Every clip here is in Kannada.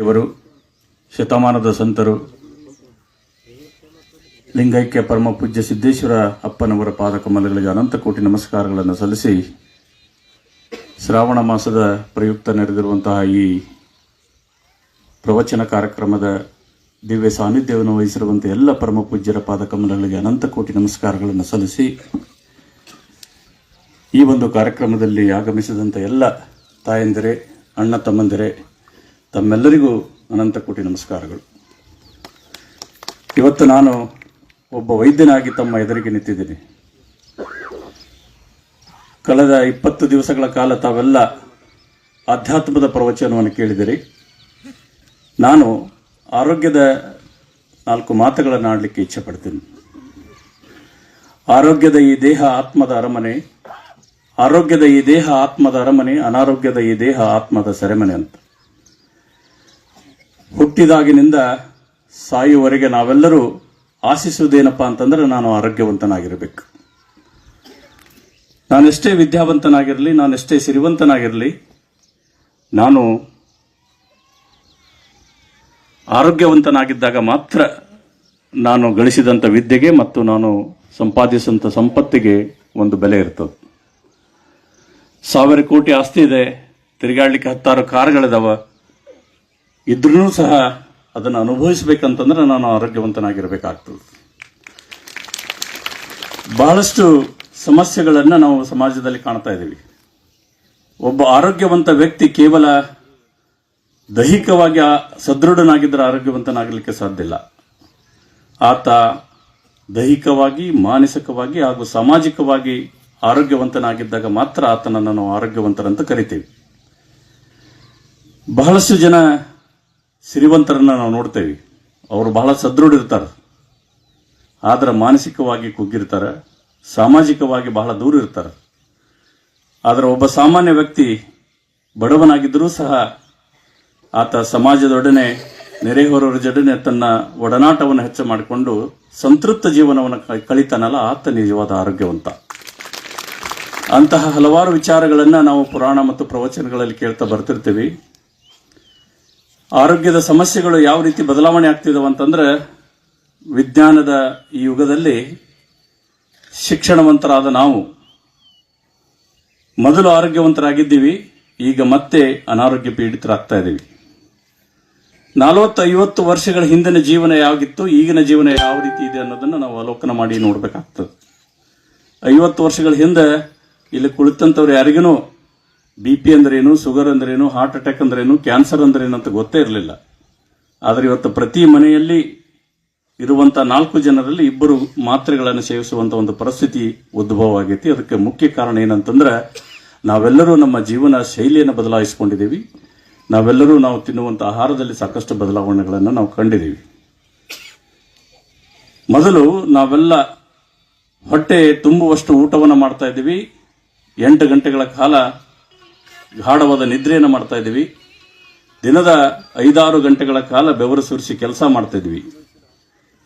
ಇವರು ಶತಮಾನದ ಸಂತರು. ಲಿಂಗೈಕ್ಯ ಪರಮ ಪೂಜ್ಯ ಸಿದ್ದೇಶ್ವರ ಅಪ್ಪನವರ ಪಾದಕಮಲಗಳಿಗೆ ಅನಂತ ಕೋಟಿ ನಮಸ್ಕಾರಗಳನ್ನು ಸಲ್ಲಿಸಿ ಶ್ರಾವಣ ಮಾಸದ ಪ್ರಯುಕ್ತ ನೆರೆದಿರುವಂತಹ ಈ ಪ್ರವಚನ ಕಾರ್ಯಕ್ರಮದ ದಿವ್ಯ ಸಾನ್ನಿಧ್ಯವನ್ನು ವಹಿಸಿರುವಂತಹ ಎಲ್ಲ ಪರಮ ಪೂಜ್ಯರ ಪಾದಕಮಲಗಳಿಗೆ ಅನಂತ ಕೋಟಿ ನಮಸ್ಕಾರಗಳನ್ನು ಸಲ್ಲಿಸಿ ಈ ಒಂದು ಕಾರ್ಯಕ್ರಮದಲ್ಲಿ ಆಗಮಿಸಿದಂಥ ಎಲ್ಲ ತಾಯಂದಿರೆ, ಅಣ್ಣ ತಮ್ಮಂದಿರೇ ತಮ್ಮೆಲ್ಲರಿಗೂ ಅನಂತ ಕೋಟಿ ನಮಸ್ಕಾರಗಳು. ಇವತ್ತು ನಾನು ಒಬ್ಬ ವೈದ್ಯನಾಗಿ ತಮ್ಮ ಎದುರಿಗೆ ನಿಂತಿದ್ದೀನಿ. ಕಳೆದ ಇಪ್ಪತ್ತು ದಿವಸಗಳ ಕಾಲ ತಾವೆಲ್ಲ ಆಧ್ಯಾತ್ಮದ ಪ್ರವಚನವನ್ನು ಕೇಳಿದಿರಿ. ನಾನು ಆರೋಗ್ಯದ ನಾಲ್ಕು ಮಾತುಗಳನ್ನು ಆಡಲಿಕ್ಕೆ ಇಚ್ಛೆ ಪಡ್ತೀನಿ ಆರೋಗ್ಯದ ಈ ದೇಹ ಆತ್ಮದ ಅರಮನೆ, ಆರೋಗ್ಯದ ಈ ದೇಹ ಆತ್ಮದ ಅರಮನೆ, ಅನಾರೋಗ್ಯದ ಈ ದೇಹ ಆತ್ಮದ ಸೆರೆಮನೆ ಅಂತ. ಹುಟ್ಟಿದಾಗಿನಿಂದ ಸಾಯುವವರೆಗೆ ನಾವೆಲ್ಲರೂ ಆಶಿಸುವುದೇನಪ್ಪ ಅಂತಂದ್ರೆ ನಾನು ಆರೋಗ್ಯವಂತನಾಗಿರಬೇಕು. ನಾನೆಷ್ಟೇ ವಿದ್ಯಾವಂತನಾಗಿರಲಿ, ನಾನೆಷ್ಟೇ ಸಿರಿವಂತನಾಗಿರಲಿ, ನಾನು ಆರೋಗ್ಯವಂತನಾಗಿದ್ದಾಗ ಮಾತ್ರ ನಾನು ಗಳಿಸಿದಂಥ ವಿದ್ಯೆಗೆ ಮತ್ತು ನಾನು ಸಂಪಾದಿಸಿದಂಥ ಸಂಪತ್ತಿಗೆ ಒಂದು ಬೆಲೆ ಇರ್ತದೆ. ಸಾವಿರ ಕೋಟಿ ಆಸ್ತಿ ಇದೆ, ತಿರುಗಾಡ್ಲಿಕ್ಕೆ ಹತ್ತಾರು ಕಾರ್ಗಳಿದಾವ ಇದ್ರೂ ಸಹ ಅದನ್ನು ಅನುಭವಿಸಬೇಕಂತಂದ್ರೆ ನಾನು ಆರೋಗ್ಯವಂತನಾಗಿರಬೇಕಾಗ್ತದೆ. ಬಹಳಷ್ಟು ಸಮಸ್ಯೆಗಳನ್ನು ನಾವು ಸಮಾಜದಲ್ಲಿ ಕಾಣ್ತಾ ಇದ್ದೀವಿ. ಒಬ್ಬ ಆರೋಗ್ಯವಂತ ವ್ಯಕ್ತಿ ಕೇವಲ ದೈಹಿಕವಾಗಿ ಸದೃಢನಾಗಿದ್ದರೆ ಆರೋಗ್ಯವಂತನಾಗಲಿಕ್ಕೆ ಸಾಧ್ಯ ಇಲ್ಲ. ಆತ ದೈಹಿಕವಾಗಿ, ಮಾನಸಿಕವಾಗಿ ಹಾಗೂ ಸಾಮಾಜಿಕವಾಗಿ ಆರೋಗ್ಯವಂತನಾಗಿದ್ದಾಗ ಮಾತ್ರ ಆತನನ್ನು ನಾವು ಆರೋಗ್ಯವಂತರಂತ ಕರಿತೀವಿ. ಬಹಳಷ್ಟು ಜನ ಸಿರಿವಂತರನ್ನ ನಾವು ನೋಡ್ತೇವೆ. ಅವರು ಬಹಳ ಸದೃಢ ಇರ್ತಾರೆ ಆದ್ರೆ ಮಾನಸಿಕವಾಗಿ ಕುಗ್ಗಿರ್ತಾರೆ. ಸಾಮಾಜಿಕವಾಗಿ ಬಹಳ ದೂರ ಇರ್ತಾರೆ. ಆದರೆ ಒಬ್ಬ ಸಾಮಾನ್ಯ ವ್ಯಕ್ತಿ ಬಡವನಾಗಿದ್ದರೂ ಸಹ ಆತ ಸಮಾಜದೊಡನೆ, ನೆರೆಹೊರವರ ಜೊಡನೆ ತನ್ನ ಒಡನಾಟವನ್ನು ಹೆಚ್ಚು ಮಾಡಿಕೊಂಡು ಸಂತೃಪ್ತ ಜೀವನವನ್ನು ಕಳಿತಾನಲ್ಲ, ಆತ ನಿಜವಾದ ಆರೋಗ್ಯವಂತ. ಅಂತಹ ಹಲವಾರು ವಿಚಾರಗಳನ್ನು ನಾವು ಪುರಾಣ ಮತ್ತು ಪ್ರವಚನಗಳಲ್ಲಿ ಕೇಳ್ತಾ ಬರ್ತಿರ್ತೀವಿ. ಆರೋಗ್ಯದ ಸಮಸ್ಯೆಗಳು ಯಾವ ರೀತಿ ಬದಲಾವಣೆ ಆಗ್ತಿದ್ದಾವೆ ಅಂತಂದ್ರೆ ವಿಜ್ಞಾನದ ಈ ಯುಗದಲ್ಲಿ ಶಿಕ್ಷಣವಂತರಾದ ನಾವು ಮೊದಲು ಆರೋಗ್ಯವಂತರಾಗಿದ್ದೀವಿ, ಈಗ ಮತ್ತೆ ಅನಾರೋಗ್ಯ ಪೀಡಿತರಾಗ್ತಾ ಇದ್ದೀವಿ. ನಲವತ್ತೈವತ್ತು ವರ್ಷಗಳ ಹಿಂದಿನ ಜೀವನ ಯಾವಾಗಿತ್ತು, ಈಗಿನ ಜೀವನ ಯಾವ ರೀತಿ ಇದೆ ಅನ್ನೋದನ್ನು ನಾವು ಅವಲೋಕನ ಮಾಡಿ ನೋಡಬೇಕಾಗ್ತದೆ. ಐವತ್ತು ವರ್ಷಗಳ ಹಿಂದೆ ಇಲ್ಲಿ ಕುಳಿತಂಥವ್ರು ಯಾರಿಗೂ ಬಿ ಪಿ ಅಂದ್ರೇನು ಶುಗರ್ ಅಂದ್ರೇನು ಹಾರ್ಟ್ ಅಟ್ಯಾಕ್ ಅಂದ್ರೇನು ಕ್ಯಾನ್ಸರ್ ಅಂದ್ರೇನು ಅಂತ ಗೊತ್ತೇ ಇರಲಿಲ್ಲ. ಆದರೆ ಇವತ್ತು ಪ್ರತಿ ಮನೆಯಲ್ಲಿ ಇರುವಂಥ ನಾಲ್ಕು ಜನರಲ್ಲಿ ಇಬ್ಬರು ಮಾತ್ರೆಗಳನ್ನು ಸೇವಿಸುವಂಥ ಒಂದು ಪರಿಸ್ಥಿತಿ ಉದ್ಭವ ಆಗೈತಿ ಅದಕ್ಕೆ ಮುಖ್ಯ ಕಾರಣ ಏನಂತಂದ್ರೆ, ನಾವೆಲ್ಲರೂ ನಮ್ಮ ಜೀವನ ಶೈಲಿಯನ್ನು ಬದಲಾಯಿಸಿಕೊಂಡಿದ್ದೀವಿ. ನಾವೆಲ್ಲರೂ ನಾವು ತಿನ್ನುವಂಥ ಆಹಾರದಲ್ಲಿ ಸಾಕಷ್ಟು ಬದಲಾವಣೆಗಳನ್ನು ನಾವು ಕಂಡಿದ್ದೀವಿ. ಮೊದಲು ನಾವೆಲ್ಲ ಹೊಟ್ಟೆ ತುಂಬುವಷ್ಟು ಊಟವನ್ನು ಮಾಡ್ತಾ ಇದ್ದೀವಿ. ಎಂಟು ಗಂಟೆಗಳ ಕಾಲ ಗಾಢವಾದ ನಿದ್ರೆಯನ್ನು ಮಾಡ್ತಾ ಇದ್ದೀವಿ. ದಿನದ ಐದಾರು ಗಂಟೆಗಳ ಕಾಲ ಬೆವರು ಸುರಿಸಿ ಕೆಲಸ ಮಾಡ್ತಾ ಇದ್ವಿ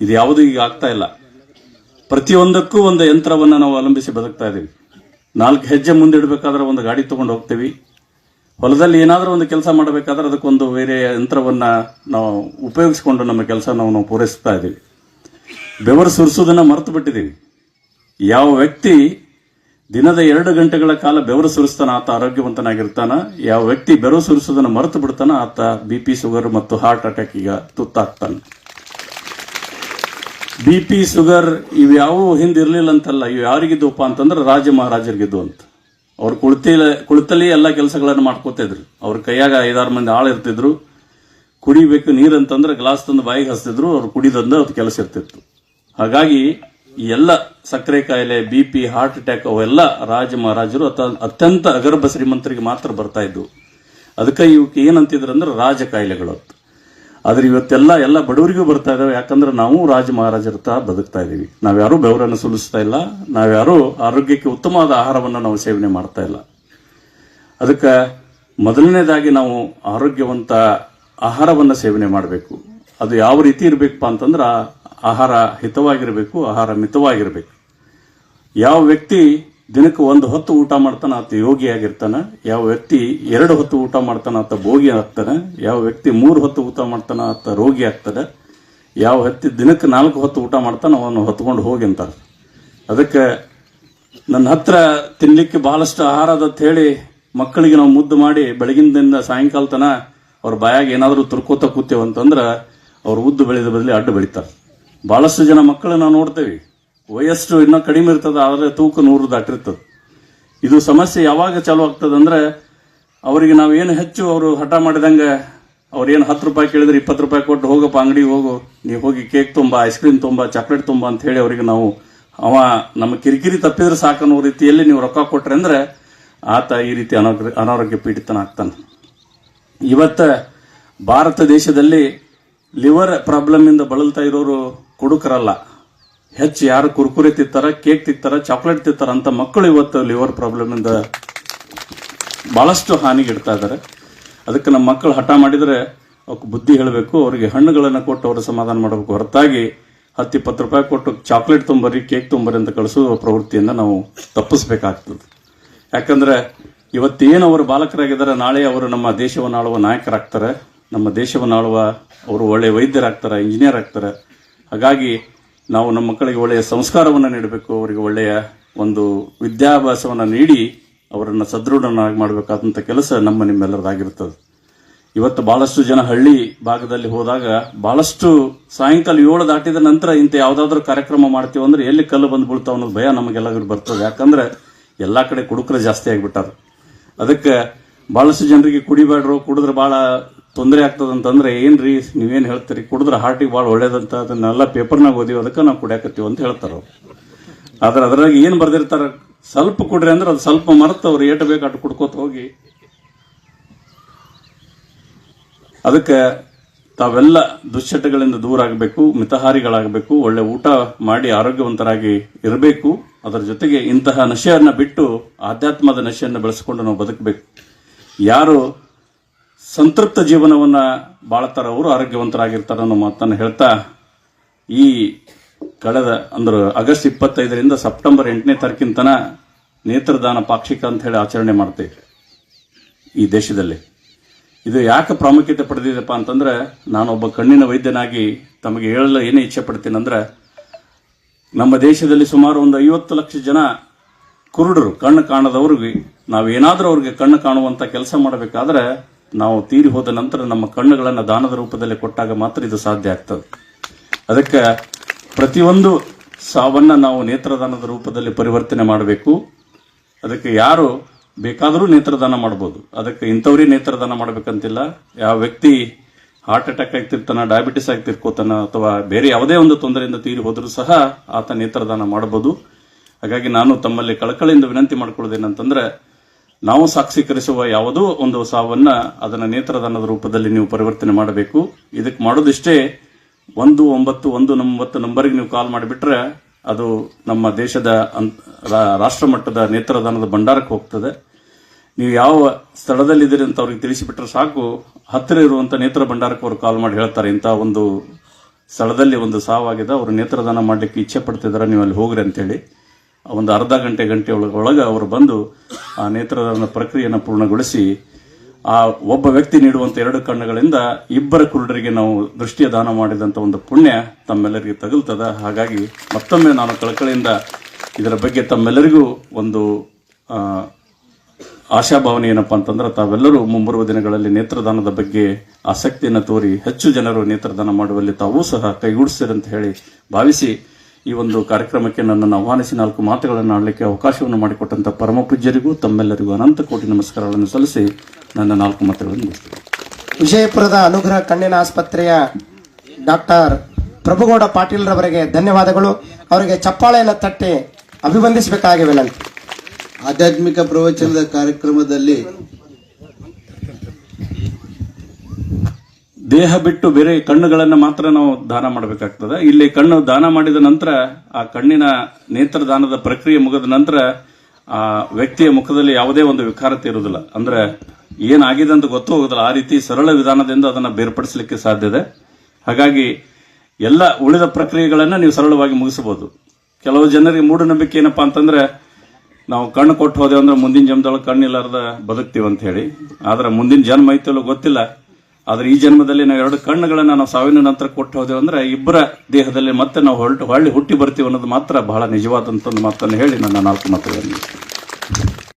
ಇದು ಯಾವುದು ಈಗ ಆಗ್ತಾ ಇಲ್ಲ. ಪ್ರತಿಯೊಂದಕ್ಕೂ ಒಂದು ಯಂತ್ರವನ್ನು ನಾವು ಅವಲಂಬಿಸಿ ಬದುಕ್ತಾ ಇದ್ದೀವಿ. ನಾಲ್ಕು ಹೆಜ್ಜೆ ಮುಂದಿಡಬೇಕಾದ್ರೆ ಒಂದು ಗಾಡಿ ತೊಗೊಂಡು ಹೋಗ್ತೀವಿ. ಹೊಲದಲ್ಲಿ ಏನಾದರೂ ಒಂದು ಕೆಲಸ ಮಾಡಬೇಕಾದ್ರೆ ಅದಕ್ಕೊಂದು ಬೇರೆ ಯಂತ್ರವನ್ನು ನಾವು ಉಪಯೋಗಿಸಿಕೊಂಡು ನಮ್ಮ ಕೆಲಸ ನಾವು ನಾವು ಪೂರೈಸ್ತಾ ಇದ್ದೀವಿ. ಬೆವರು ಸುರಿಸೋದನ್ನು ಮರೆತು ಬಿಟ್ಟಿದ್ದೀವಿ. ಯಾವ ವ್ಯಕ್ತಿ ದಿನದ ಎರಡು ಗಂಟೆಗಳ ಕಾಲ ಬೆವರು ಸುರಿಸ್ತಾನ ಆತ ಆರೋಗ್ಯವಂತನಾಗಿರ್ತಾನ. ಯಾವ ವ್ಯಕ್ತಿ ಬೆವರು ಸುರಿಸೋದನ್ನ ಮರೆತು ಬಿಡ್ತಾನ ಆತ ಬಿ ಪಿ ಶುಗರ್ ಮತ್ತು ಹಾರ್ಟ್ ಅಟ್ಯಾಕ್ ಈಗ ತುತ್ತಾಗ್ತಾನೆ. ಬಿ ಪಿ ಶುಗರ್ ಇವ್ಯಾವು ಹಿಂದೆ ಇರ್ಲಿಲ್ಲ ಅಂತಲ್ಲ, ಇವು ಯಾರಿಗಿದ್ವಪ್ಪ ಅಂತಂದ್ರೆ ರಾಜ ಮಹಾರಾಜರಿಗಿದ್ದು ಅಂತ. ಅವ್ರು ಕುಳಿತಿಲ್ಲ ಕುಳಿತಲ್ಲಿ ಎಲ್ಲ ಕೆಲಸಗಳನ್ನು ಮಾಡ್ಕೋತಿದ್ರು ಅವ್ರ ಕೈಯಾಗ ಐದಾರು ಮಂದಿ ಆಳು ಇರ್ತಿದ್ರು. ಕುಡಿಬೇಕು ನೀರು ಅಂತಂದ್ರೆ ಗ್ಲಾಸ್ ತಂದು ಬಾಯಿಗೆ ಹಸ್ತಿದ್ರು. ಅವ್ರು ಕುಡಿದಂದು ಅದು ಕೆಲಸ ಇರ್ತಿತ್ತು. ಹಾಗಾಗಿ ಎಲ್ಲ ಸಕ್ಕರೆ ಕಾಯಿಲೆ ಬಿ ಪಿ ಹಾರ್ಟ್ ಅಟ್ಯಾಕ್ ಅವೆಲ್ಲ ರಾಜ ಮಹಾರಾಜರು ಅತ- ಅತ್ಯಂತ ಅಗರ್ಭ ಶ್ರೀಮಂತರಿಗೆ ಮಾತ್ರ ಬರ್ತಾ ಇದ್ದವು ಅದಕ್ಕೆ ಇವಕ್ಕೆ ಏನಂತಿದ್ರು ಅಂದ್ರೆ ರಾಜ ಕಾಯಿಲೆಗಳು ಆದ್ರೆ ಇವತ್ತೆಲ್ಲ ಎಲ್ಲ ಬಡವರಿಗೂ ಬರ್ತಾ ಇದಾವೆ. ಯಾಕಂದ್ರೆ ನಾವು ರಾಜ ಮಹಾರಾಜರ ತರ ಬದುಕ್ತಾ ಇದೀವಿ ನಾವ್ಯಾರೂ ಬೆವರನ್ನು ಸುಲಿಸ್ತಾ ಇಲ್ಲ. ನಾವ್ಯಾರೂ ಆರೋಗ್ಯಕ್ಕೆ ಉತ್ತಮವಾದ ಆಹಾರವನ್ನು ನಾವು ಸೇವನೆ ಮಾಡ್ತಾ ಇಲ್ಲ. ಅದಕ್ಕೆ ಮೊದಲನೇದಾಗಿ ನಾವು ಆರೋಗ್ಯವಂತ ಆಹಾರವನ್ನು ಸೇವನೆ ಮಾಡಬೇಕು. ಅದು ಯಾವ ರೀತಿ ಇರಬೇಕಪ್ಪ ಅಂತಂದ್ರೆ ಆಹಾರ ಹಿತವಾಗಿರಬೇಕು, ಆಹಾರ ಮಿತವಾಗಿರಬೇಕು. ಯಾವ ವ್ಯಕ್ತಿ ದಿನಕ್ಕೆ ಒಂದು ಹೊತ್ತು ಊಟ ಮಾಡ್ತಾನ ಆತ ಯೋಗಿಯಾಗಿರ್ತಾನ ಯಾವ ವ್ಯಕ್ತಿ ಎರಡು ಹೊತ್ತು ಊಟ ಮಾಡ್ತಾನ ಆತ ಭೋಗಿ ಆಗ್ತಾನೆ, ಯಾವ ವ್ಯಕ್ತಿ ಮೂರು ಹೊತ್ತು ಊಟ ಮಾಡ್ತಾನ ಆತ ರೋಗಿ ಆಗ್ತಾನೆ, ಯಾವ ವ್ಯಕ್ತಿ ದಿನಕ್ಕೆ ನಾಲ್ಕು ಹೊತ್ತು ಊಟ ಮಾಡ್ತಾನ ಅವನು ಹೊತ್ಕೊಂಡು ಹೋಗಿ ಅಂತಾರೆ. ಅದಕ್ಕೆ ನನ್ನ ಹತ್ರ ತಿನ್ನಲಿಕ್ಕೆ ಬಹಳಷ್ಟು ಆಹಾರ ಅಂತ ಹೇಳಿ ಮಕ್ಕಳಿಗೆ ನಾವು ಮುದ್ದು ಮಾಡಿ ಬೆಳಗಿನಿಂದ ಸಾಯಂಕಾಲ ತನ ಅವ್ರ ಬಾಯಾಗ ಏನಾದರೂ ತುರ್ಕೋತ ಕೂತೇವೆ ಅಂತಂದ್ರ ಅವ್ರು ಉದ್ದು ಬೆಳೆದ ಬದಲಿ ಅಡ್ಡ ಬೆಳಿತಾರೆ. ಬಹಳಷ್ಟು ಜನ ಮಕ್ಕಳನ್ನ ನಾವು ನೋಡ್ತೇವೆ. ವಯಸ್ಸು ಇನ್ನೂ ಕಡಿಮೆ ಇರ್ತದೆ, ಆದರೆ ತೂಕ ನೂರು ದಾಟಿರ್ತದೆ. ಇದು ಸಮಸ್ಯೆ ಯಾವಾಗ ಚಾಲು ಆಗ್ತದಂದ್ರೆ ಅವರಿಗೆ ನಾವು ಏನು ಹೆಚ್ಚು ಅವರು ಹಠ ಮಾಡಿದಂಗೆ ಅವ್ರು ಏನು ಹತ್ತು ರೂಪಾಯಿ ಕೇಳಿದ್ರೆ ಇಪ್ಪತ್ತು ರೂಪಾಯಿ ಕೊಟ್ಟು ಹೋಗಪ್ಪ, ಅಂಗಡಿಗೆ ಹೋಗು, ನೀವು ಹೋಗಿ ಕೇಕ್ ತುಂಬ, ಐಸ್ ಕ್ರೀಮ್ ತುಂಬ, ಚಾಕ್ಲೇಟ್ ತುಂಬ ಅಂತ ಹೇಳಿ ಅವರಿಗೆ ನಾವು, ಅವ ನಮ್ಮ ಕಿರಿಕಿರಿ ತಪ್ಪಿದ್ರೆ ಸಾಕು ಅನ್ನೋ ರೀತಿಯಲ್ಲಿ ನೀವು ರೊಕ್ಕ ಕೊಟ್ರೆ ಅಂದ್ರೆ, ಆತ ಈ ರೀತಿ ಅನಾರೋಗ್ಯ ಪೀಡಿತನ ಆಗ್ತಾನೆ. ಇವತ್ತ ಭಾರತ ದೇಶದಲ್ಲಿ ಲಿವರ್ ಪ್ರಾಬ್ಲಮ್ ಇಂದ ಬಳಲ್ತಾ ಇರೋರು ಕುಡುಕರಲ್ಲ. ಹೆಚ್ಚು ಯಾರು ಕುರ್ಕುರೆ ತಿಂತಾರ, ಕೇಕ್ ತಿಂತಾರ, ಚಾಕ್ಲೇಟ್ ತಿಂತಾರ ಅಂತ ಮಕ್ಕಳು ಇವತ್ತು ಲಿವರ್ ಪ್ರಾಬ್ಲಮ್ ಇಂದ ಬಹಳಷ್ಟು ಹಾನಿಗಿಡ್ತಾ ಇದ್ದಾರೆ. ಅದಕ್ಕೆ ನಮ್ಮ ಮಕ್ಕಳು ಹಠ ಮಾಡಿದ್ರೆ ಅವಕ್ಕೆ ಬುದ್ಧಿ ಹೇಳಬೇಕು, ಅವರಿಗೆ ಹಣ್ಣುಗಳನ್ನು ಕೊಟ್ಟು ಅವರು ಸಮಾಧಾನ ಮಾಡಬೇಕು. ಹೊರತಾಗಿ ಹತ್ತು ಇಪ್ಪತ್ತು ರೂಪಾಯಿ ಕೊಟ್ಟು ಚಾಕ್ಲೇಟ್ ತುಂಬರಿ ಕೇಕ್ ತುಂಬರಿ ಅಂತ ಕಳಿಸುವ ಪ್ರವೃತ್ತಿಯನ್ನು ನಾವು ತಪ್ಪಿಸ್ಬೇಕಾಗ್ತದೆ. ಯಾಕಂದ್ರೆ ಇವತ್ತೇನು ಅವರು ಬಾಲಕರಾಗಿದ್ದಾರೆ, ನಾಳೆ ಅವರು ನಮ್ಮ ದೇಶವನ್ನು ಆಳುವ ನಾಯಕರಾಗ್ತಾರೆ. ನಮ್ಮ ದೇಶವನ್ನು ಆಳುವ ಅವರು ಒಳ್ಳೆಯ ವೈದ್ಯರಾಗ್ತಾರೆ ಇಂಜಿನಿಯರ್ ಆಗ್ತಾರೆ. ಹಾಗಾಗಿ ನಾವು ನಮ್ಮ ಮಕ್ಕಳಿಗೆ ಒಳ್ಳೆಯ ಸಂಸ್ಕಾರವನ್ನು ನೀಡಬೇಕು, ಅವರಿಗೆ ಒಳ್ಳೆಯ ಒಂದು ವಿದ್ಯಾಭ್ಯಾಸವನ್ನು ನೀಡಿ ಅವರನ್ನು ಸದೃಢನಾಗಿ ಮಾಡಬೇಕಾದಂಥ ಕೆಲಸ ನಮ್ಮ ನಿಮ್ಮೆಲ್ಲರದಾಗಿರ್ತದೆ ಇವತ್ತು ಭಾಳಷ್ಟು ಜನ ಹಳ್ಳಿ ಭಾಗದಲ್ಲಿ ಹೋದಾಗ ಭಾಳಷ್ಟು ಸಾಯಂಕಾಲ ಏಳು ದಾಟಿದ ನಂತರ ಇಂಥ ಯಾವುದಾದ್ರೂ ಕಾರ್ಯಕ್ರಮ ಮಾಡ್ತೀವಿ ಅಂದರೆ ಎಲ್ಲಿ ಕಲ್ಲು ಬಂದು ಬೀಳ್ತಾವ ಅನ್ನೋದು ಭಯ ನಮಗೆಲ್ಲರಿಗೂ ಬರ್ತದೆ. ಯಾಕಂದ್ರೆ ಎಲ್ಲ ಕಡೆ ಕುಡುಕರು ಜಾಸ್ತಿ ಆಗಿಬಿಟ್ಟಾರೆ. ಅದಕ್ಕೆ ಭಾಳಷ್ಟು ಜನರಿಗೆ ಕುಡಿಬೇಡ್ರು, ಕುಡಿದ್ರೆ ಬಹಳ ತೊಂದರೆ ಆಗ್ತದೆ ಅಂತಂದ್ರೆ, ಏನ್ರಿ ನೀವೇನು ಹೇಳ್ತೀರಿ? ಕುಡಿದ್ರೆ ಹಾರ್ಟಿಗೆ ಭಾಳ ಒಳ್ಳೇದಂತ, ಅದನ್ನೆಲ್ಲ ಪೇಪರ್ನಾಗ ಓದಿವಿ, ಅದಕ್ಕೆ ನಾವು ಕುಡಿಯಾಕತ್ತೀವಿ ಅಂತ ಹೇಳ್ತಾರೆ ಆದ್ರೆ ಅದ್ರಾಗ ಏನು ಬರ್ದಿರ್ತಾರೆ? ಸ್ವಲ್ಪ ಕುಡ್ರಿ ಅಂದ್ರೆ ಅದು ಸ್ವಲ್ಪ ಮರೆತು ಅವ್ರು ಏಟು ಬೇಕು ಅಟ್ಟು ಕುಡ್ಕೋತ ಹೋಗಿ. ಅದಕ್ಕೆ ತಾವೆಲ್ಲ ದುಶ್ಚಟಗಳಿಂದ ದೂರ ಆಗಬೇಕು, ಮಿತಹಾರಿಗಳಾಗಬೇಕು, ಒಳ್ಳೆ ಊಟ ಮಾಡಿ ಆರೋಗ್ಯವಂತರಾಗಿ ಇರಬೇಕು. ಅದರ ಜೊತೆಗೆ ಇಂತಹ ನಶೆಯನ್ನ ಬಿಟ್ಟು ಆಧ್ಯಾತ್ಮದ ನಶೆಯನ್ನು ಬೆಳೆಸ್ಕೊಂಡು ನಾವು ಬದುಕಬೇಕು. ಯಾರು ಸಂತೃಪ್ತ ಜೀವನವನ್ನು ಬಾಳ್ತಾರ ಅವರು, ಆರೋಗ್ಯವಂತರಾಗಿರ್ತಾರೆ ಅನ್ನೋ ಮಾತನ್ನು ಹೇಳ್ತಾ, ಈ ಕಳೆದ ಅಂದ್ರೆ ಆಗಸ್ಟ್ ಇಪ್ಪತ್ತೈದರಿಂದ ಸೆಪ್ಟೆಂಬರ್ ಎಂಟನೇ ತಾರೀಕಿನ ತನ ನೇತ್ರದಾನ ಪಾಕ್ಷಿಕ ಅಂತ ಹೇಳಿ ಆಚರಣೆ ಮಾಡ್ತೇವೆ ಈ ದೇಶದಲ್ಲಿ. ಇದು ಯಾಕೆ ಪ್ರಾಮುಖ್ಯತೆ ಪಡೆದಿದೆಪ್ಪ ಅಂತಂದ್ರೆ, ನಾನೊಬ್ಬ ಕಣ್ಣಿನ ವೈದ್ಯನಾಗಿ ತಮಗೆ ಹೇಳಲು ಏನೇ ಇಚ್ಛೆ ಪಡ್ತೀನಿ ಅಂದ್ರೆ, ನಮ್ಮ ದೇಶದಲ್ಲಿ ಸುಮಾರು ಒಂದು ಐವತ್ತು ಲಕ್ಷ ಜನ ಕುರುಡರು, ಕಣ್ಣು ಕಾಣದವ್ರಿಗೆ, ನಾವೇನಾದರೂ ಅವ್ರಿಗೆ ಕಣ್ಣು ಕಾಣುವಂಥ ಕೆಲಸ ಮಾಡಬೇಕಾದ್ರೆ ನಾವು ತೀರಿ ಹೋದ ನಂತರ ನಮ್ಮ ಕಣ್ಣುಗಳನ್ನು ದಾನದ ರೂಪದಲ್ಲಿ ಕೊಟ್ಟಾಗ ಮಾತ್ರ ಇದು ಸಾಧ್ಯ ಆಗ್ತದೆ. ಅದಕ್ಕೆ ಪ್ರತಿಯೊಂದು ಸಾವನ್ನ ನಾವು ನೇತ್ರದಾನದ ರೂಪದಲ್ಲಿ ಪರಿವರ್ತನೆ ಮಾಡಬೇಕು. ಅದಕ್ಕೆ ಯಾರು ಬೇಕಾದರೂ ನೇತ್ರದಾನ ಮಾಡ್ಬೋದು ಅದಕ್ಕೆ ಇಂಥವ್ರಿಗೆ ನೇತ್ರದಾನ ಮಾಡಬೇಕಂತಿಲ್ಲ. ಯಾವ ವ್ಯಕ್ತಿ ಹಾರ್ಟ್ ಅಟ್ಯಾಕ್ ಆಗ್ತಿರ್ತಾನ ಡಯಾಬಿಟಿಸ್ ಆಗ್ತಿರ್ಕೋತಾನ ಅಥವಾ ಬೇರೆ ಯಾವುದೇ ಒಂದು ತೊಂದರೆಯಿಂದ ತೀರಿ ಹೋದರೂ ಸಹ ಆತ ನೇತ್ರದಾನ ಮಾಡಬಹುದು. ಹಾಗಾಗಿ ನಾನು ತಮ್ಮಲ್ಲಿ ಕಳಕಳಿಯಿಂದ ವಿನಂತಿ ಮಾಡ್ಕೊಳ್ಳೋದೇನಂತಂದ್ರೆ ನಾವು ಸಾಕ್ಷೀಕರಿಸುವ ಯಾವುದೋ ಒಂದು ಸಾವನ್ನ ಅದನ್ನ ನೇತ್ರದಾನದ ರೂಪದಲ್ಲಿ ನೀವು ಪರಿವರ್ತನೆ ಮಾಡಬೇಕು. ಇದಕ್ಕೆ ಮಾಡೋದಿಷ್ಟೇ ಒಂದು ಒಂಬತ್ತು ಒಂದು ಒಂಬತ್ತು ನಂಬರ್ಗೆ ನೀವು ಕಾಲ್ ಮಾಡಿಬಿಟ್ರೆ ಅದು ನಮ್ಮ ದೇಶದ ರಾಷ್ಟ್ರ ಮಟ್ಟದ ನೇತ್ರದಾನದ ಭಂಡಾರಕ್ಕೆ ಹೋಗ್ತದೆ. ನೀವು ಯಾವ ಸ್ಥಳದಲ್ಲಿದ್ದೀರಿ ಅಂತ ಅವ್ರಿಗೆ ತಿಳಿಸಿಬಿಟ್ರೆ ಸಾಕು. ಹತ್ತಿರ ಇರುವಂಥ ನೇತ್ರ ಭಂಡಾರಕ್ಕೆ ಅವರು ಕಾಲ್ ಮಾಡಿ ಹೇಳ್ತಾರೆ, ಇಂಥ ಒಂದು ಸ್ಥಳದಲ್ಲಿ ಒಂದು ಸಾವಾಗಿದೆ, ಅವರು ನೇತ್ರದಾನ ಮಾಡಲಿಕ್ಕೆ ಇಚ್ಛೆ ಪಡ್ತಿದ್ದಾರೆ ನೀವು ಅಲ್ಲಿ ಹೋಗ್ರಿ ಅಂತೇಳಿ. ಒಂದು ಅರ್ಧ ಗಂಟೆ ಗಂಟೆ ಒಳಗೆ ಅವರು ಬಂದು ಆ ನೇತ್ರದಾನ ಪ್ರಕ್ರಿಯೆಯನ್ನು ಪೂರ್ಣಗೊಳಿಸಿ ಆ ಒಬ್ಬ ವ್ಯಕ್ತಿ ನೀಡುವಂಥ ಎರಡು ಕಣ್ಣುಗಳಿಂದ ಇಬ್ಬರ ಕುರುಡರಿಗೆ ನಾವು ದೃಷ್ಟಿಯ ದಾನ ಮಾಡಿದಂಥ ಒಂದು ಪುಣ್ಯ ತಮ್ಮೆಲ್ಲರಿಗೆ ತಗುಲ್ತದ. ಹಾಗಾಗಿ ಮತ್ತೊಮ್ಮೆ ನಾನು ಕಳಕಳಿಯಿಂದ ಇದರ ಬಗ್ಗೆ ತಮ್ಮೆಲ್ಲರಿಗೂ ಒಂದು ಆಶಾಭಾವನೆ ಏನಪ್ಪ ಅಂತಂದ್ರೆ ತಾವೆಲ್ಲರೂ ಮುಂಬರುವ ದಿನಗಳಲ್ಲಿ ನೇತ್ರದಾನದ ಬಗ್ಗೆ ಆಸಕ್ತಿಯನ್ನು ತೋರಿ ಹೆಚ್ಚು ಜನರು ನೇತ್ರದಾನ ಮಾಡುವಲ್ಲಿ ತಾವೂ ಸಹ ಕೈಗೂಡಿಸಿರಂತ ಹೇಳಿ ಭಾವಿಸಿ ಈ ಒಂದು ಕಾರ್ಯಕ್ರಮಕ್ಕೆ ನನ್ನನ್ನು ಆಹ್ವಾನಿಸಿ ನಾಲ್ಕು ಮಾತುಗಳನ್ನು ಆಡಲಿಕ್ಕೆ ಅವಕಾಶವನ್ನು ಮಾಡಿಕೊಟ್ಟಂತ ಪರಮ ಪೂಜ್ಯರಿಗೂ ತಮ್ಮೆಲ್ಲರಿಗೂ ಅನಂತ ಕೋಟಿ ನಮಸ್ಕಾರಗಳನ್ನು ಸಲ್ಲಿಸಿ ನನ್ನ ನಾಲ್ಕು ಮಾತುಗಳನ್ನು ಮುಗಿಸ್ತೇನೆ. ವಿಜಯಪುರದ ಅನುಗ್ರಹ ಕಣ್ಣಿನ ಆಸ್ಪತ್ರೆಯ ಡಾಕ್ಟರ್ ಪ್ರಭುಗೌಡ ಪಾಟೀಲ್ ರವರಿಗೆ ಧನ್ಯವಾದಗಳು. ಅವರಿಗೆ ಚಪ್ಪಾಳೆಯನ್ನು ತಟ್ಟಿ ಅಭಿವಂದಿಸಬೇಕಾಗಿವೆ ವಿನಂತಿ ಆಧ್ಯಾತ್ಮಿಕ ಪ್ರವಚನದ ಕಾರ್ಯಕ್ರಮದಲ್ಲಿ ದೇಹ ಬಿಟ್ಟು ಬೇರೆ ಕಣ್ಣುಗಳನ್ನು ಮಾತ್ರ ನಾವು ದಾನ ಮಾಡಬೇಕಾಗ್ತದೆ. ಇಲ್ಲಿ ಕಣ್ಣು ದಾನ ಮಾಡಿದ ನಂತರ, ಆ ಕಣ್ಣಿನ ನೇತ್ರದಾನದ ಪ್ರಕ್ರಿಯೆ ಮುಗಿದ ನಂತರ, ಆ ವ್ಯಕ್ತಿಯ ಮುಖದಲ್ಲಿ ಯಾವುದೇ ಒಂದು ವಿಕಾರತೆ ಇರುವುದಿಲ್ಲ ಅಂದ್ರೆ ಏನಾಗಿದೆ ಅಂತ ಗೊತ್ತು ಹೋಗುದಿಲ್ಲ. ಆ ರೀತಿ ಸರಳ ವಿಧಾನದಿಂದ ಅದನ್ನು ಬೇರ್ಪಡಿಸಲಿಕ್ಕೆ ಸಾಧ್ಯ ಇದೆ. ಹಾಗಾಗಿ ಎಲ್ಲ ಉಳಿದ ಪ್ರಕ್ರಿಯೆಗಳನ್ನು ನೀವು ಸರಳವಾಗಿ ಮುಗಿಸಬಹುದು. ಕೆಲವು ಜನರಿಗೆ ಮೂಢನಂಬಿಕೆ ಏನಪ್ಪಾ ಅಂತಂದ್ರೆ, ನಾವು ಕಣ್ಣು ಕೊಟ್ಟು ಹೋದೆವು ಅಂದ್ರೆ ಮುಂದಿನ ಜನ್ಮದೊಳಗೆ ಕಣ್ಣಿಲ್ಲಾರ್ದ ಬದುಕ್ತೀವಿ ಅಂತ ಹೇಳಿ. ಆದ್ರೆ ಮುಂದಿನ ಜನ್ಮ ಐತಲ್ಲೋ ಗೊತ್ತಿಲ್ಲ. ಆದ್ರೆ ಈ ಜನ್ಮದಲ್ಲಿ ನಾವು ಎರಡು ಕಣ್ಣುಗಳನ್ನ ನಾವು ಸಾವಿನ ನಂತರ ಕೊಟ್ಟು ಹೋದೆವು ಅಂದ್ರೆ ಇಬ್ಬರ ದೇಹದಲ್ಲಿ ಮತ್ತೆ ನಾವು ಹೊರಟು, ಹೊಳ್ಳಿ ಹುಟ್ಟಿ ಬರ್ತೀವಿ ಅನ್ನೋದು ಮಾತ್ರ ಬಹಳ ನಿಜವಾದಂತ ಒಂದು ಮಾತನ್ನು ಹೇಳಿ ನನ್ನ ನಾಲ್ಕು ಮಾತುಗಳನ್ನು